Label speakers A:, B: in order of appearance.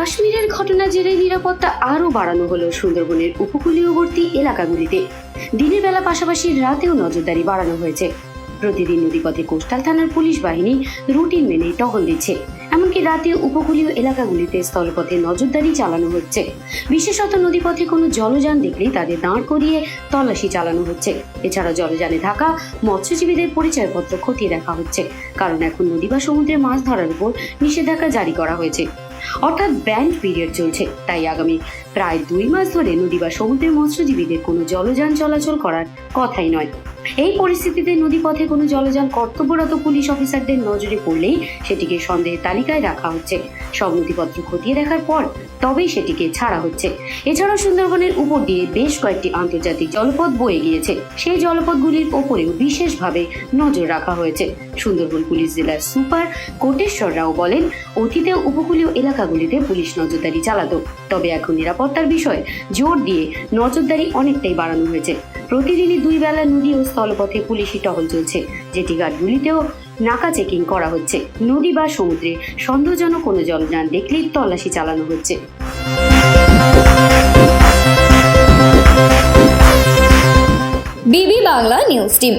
A: কাশ্মীরের ঘটনা জেরে নিরাপত্তা আরও বাড়ানো হলো সুন্দরবনের উপকূলীয়বর্তী এলাকাগুলিতে। দিনের বেলা পাশাপাশি রাতেও নজরদারি বাড়ানো হয়েছে। প্রতিদিন নদীপথে কোস্টাল থানার পুলিশ বাহিনী রুটিন মেনে টহল দিচ্ছে। এমনকি রাতে উপকূলীয় এলাকাগুলিতে স্থলপথে নজরদারি চালানো হচ্ছে। বিশেষত নদীপথে কোনো জলযান দেখলেই তাদের দাঁড় করিয়ে তল্লাশি চালানো হচ্ছে। এছাড়া জলযানে থাকা মৎস্যজীবীদের পরিচয়পত্র খতিয়ে দেখা হচ্ছে। কারণ এখন নদী বা সমুদ্রে মাছ ধরার উপর নিষেধাজ্ঞা জারি করা হয়েছে। অর্থাৎ ব্যান্ড পিরিয়ড চলছে। তাই আগামী প্রায় দুই মাস ধরে নদী বা সমুদ্রের মৎস্যজীবীদের কোনো জলযান চলাচল করার কথাই নয়। এই পরিস্থিতিতে নদীপথে কোনো জলযান কর্তব্যরত পুলিশ অফিসারদের নজরে পড়লেই সেটিকে সন্দেহের তালিকায় রাখা হচ্ছে। সব নথিপত্র খতিয়ে দেখার পর তবেই সেটিকে ছাড়া হচ্ছে। এছাড়াও সুন্দরবনের উপর দিয়ে বেশ কয়েকটি আন্তর্জাতিক জলপথ বয়ে গিয়েছে। সেই জলপথগুলির ওপরেও বিশেষভাবে নজর রাখা হয়েছে। সুন্দরবন পুলিশ জেলার সুপার কোটেশ্বর রাও বলেন অতীতে উপকূলীয় এলাকাগুলিতে পুলিশ নজরদারি চালাতো। তবে এখন নিরাপত্তার বিষয়ে জোর দিয়ে নজরদারি অনেকটাই বাড়ানো হয়েছে। প্রতিদিনই দুই বেলা নদী ও স্থলপথে পুলিশি টহল চলছে। যেটি ঘাটগুলিতেও নাকা চেকিং করা হচ্ছে। নদী বা সমুদ্রে সন্দেহজনক কোনো জলযান দেখলেই তল্লাশি চালানো হচ্ছে।
B: বিবি বাংলা নিউজ টিম।